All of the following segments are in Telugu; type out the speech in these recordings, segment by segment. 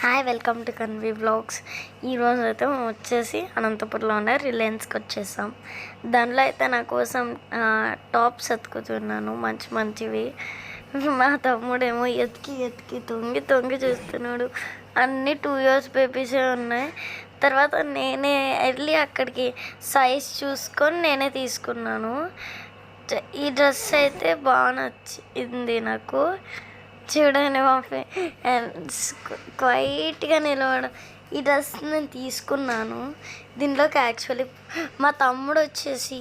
హాయ్ వెల్కమ్ టు కన్వీ బ్లాగ్స్ ఈరోజు అయితే మేము వచ్చేసి అనంతపురంలో ఉన్న రిలయన్స్కి వచ్చేసాం. దానిలో అయితే నా కోసం టాప్స్ ఎత్తుకుతున్నాను మంచి మంచివి. మా తమ్ముడేమో ఎతికి ఎతికి తొంగి తొంగి చూస్తున్నాడు. అన్నీ టూ ఇయర్స్ బేబీసే ఉన్నాయి. తర్వాత నేనే వెళ్ళి అక్కడికి సైజ్ చూసుకొని నేనే తీసుకున్నాను. ఈ డ్రెస్ అయితే బాగా నచ్చింది నాకు. చూడండి మా క్వైట్గా నిలవడం ఈ డ్రెస్ నేను తీసుకున్నాను. దీనిలోకి యాక్చువల్లీ మా తమ్ముడు వచ్చేసి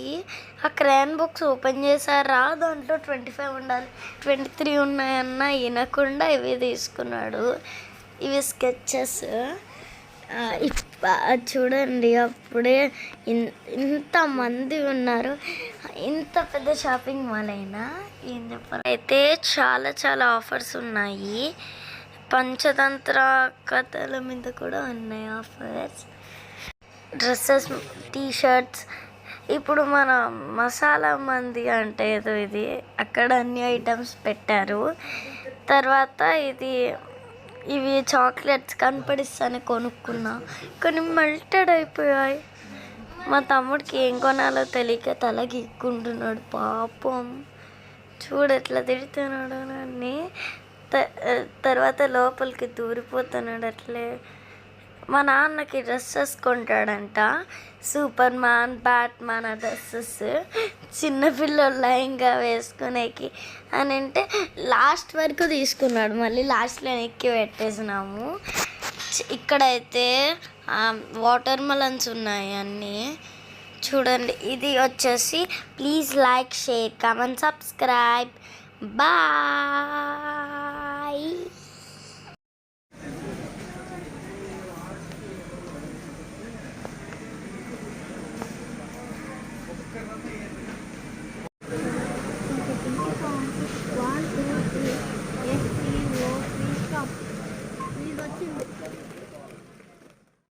ఆ క్రాన్ బుక్స్ ఓపెన్ చేశారా. దాంట్లో ట్వంటీ ఫైవ్ ఉండాలి. ట్వంటీ త్రీ ఉన్నాయన్న వినకుండా ఇవి తీసుకున్నాడు. ఇవి స్కెచెస్ చూడండి అప్పుడే ఇన్- ఇంతమంది ఉన్నారు. ఇంత పెద్ద షాపింగ్ మాల్ అయినా? ఏం చెప్పాలి? అయితే చాలా చాలా ఆఫర్స్ ఉన్నాయి. పంచతంత్ర కథల మీద కూడా ఉన్నాయి ఆఫర్స్. డ్రెస్సెస్ టీ షర్ట్స్ ఇప్పుడు మన మసాలా మంది అంటే ఏదో ఇది అక్కడ అన్ని ఐటమ్స్ పెట్టారు. తర్వాత ఇది ఇవి చాక్లెట్స్ కనపడిస్తానే కొనుక్కున్నా. కొన్ని మెల్టెడ్ అయిపోయాయి. మా తమ్ముడికి ఏం కొనాలో తెలియక తల గీక్కుంటున్నాడు. పాపం. చూడు ఎట్లా తిడుతున్నాడు నన్ను. త- తర్వాత లోపలికి దూరిపోతున్నాడు అట్లే. మా నాన్నకి డ్రెస్సెస్ కొంటాడంట సూపర్ మ్యాన్ బ్యాట్ మ్యాన్ ఆ డ్రెస్సెస్. చిన్నపిల్లలు లయంగా వేసుకునేకి అని అంటే లాస్ట్ వరకు తీసుకున్నాడు. మళ్ళీ లాస్ట్లో ఎక్కి పెట్టేసినాము. ఇక్కడైతే వాటర్ మెలన్స్ ఉన్నాయి అన్నీ. చూడండి ఇది వచ్చేసి please like share comment subscribe. Bye.